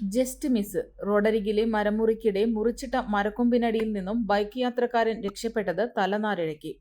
Just miss റോഡരികിലെ മരമുറിക്കിടെ മുറിച്ചിട്ട മരക്കൊമ്പിനടിയിൽ നിന്നും bike യാത്രക്കാരൻ രക്ഷപ്പെട്ടത് തലനാരിഴക്കി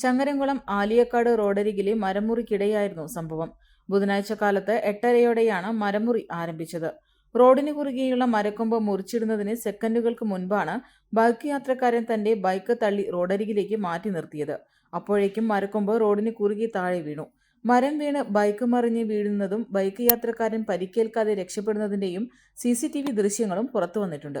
ചങ്ങരംകുളം ആലിയക്കാട് റോഡരികിലെ മരമുറിക്കിടെയായിരുന്നു സംഭവം. ബുധനാഴ്ച കാലത്ത് എട്ടരയോടെയാണ് മരമുറി ആരംഭിച്ചത്. റോഡിന് കുറുകെയുള്ള മരക്കൊമ്പ് മുറിച്ചിടുന്നതിന് സെക്കൻഡുകൾക്ക് മുൻപാണ് ബൈക്ക് യാത്രക്കാരൻ തന്റെ ബൈക്ക് തള്ളി റോഡരികിലേക്ക് മാറ്റി നിർത്തിയത്. അപ്പോഴേക്കും മരക്കൊമ്പ് റോഡിന് കുറുകെ താഴെ വീണു. മരം വീണ് ബൈക്ക് മറിഞ്ഞ് വീഴുന്നതും ബൈക്ക് യാത്രക്കാരൻ പരിക്കേൽക്കാതെ രക്ഷപ്പെടുന്നതിന്റെയും സി സി ടി വി ദൃശ്യങ്ങളും പുറത്തു വന്നിട്ടുണ്ട്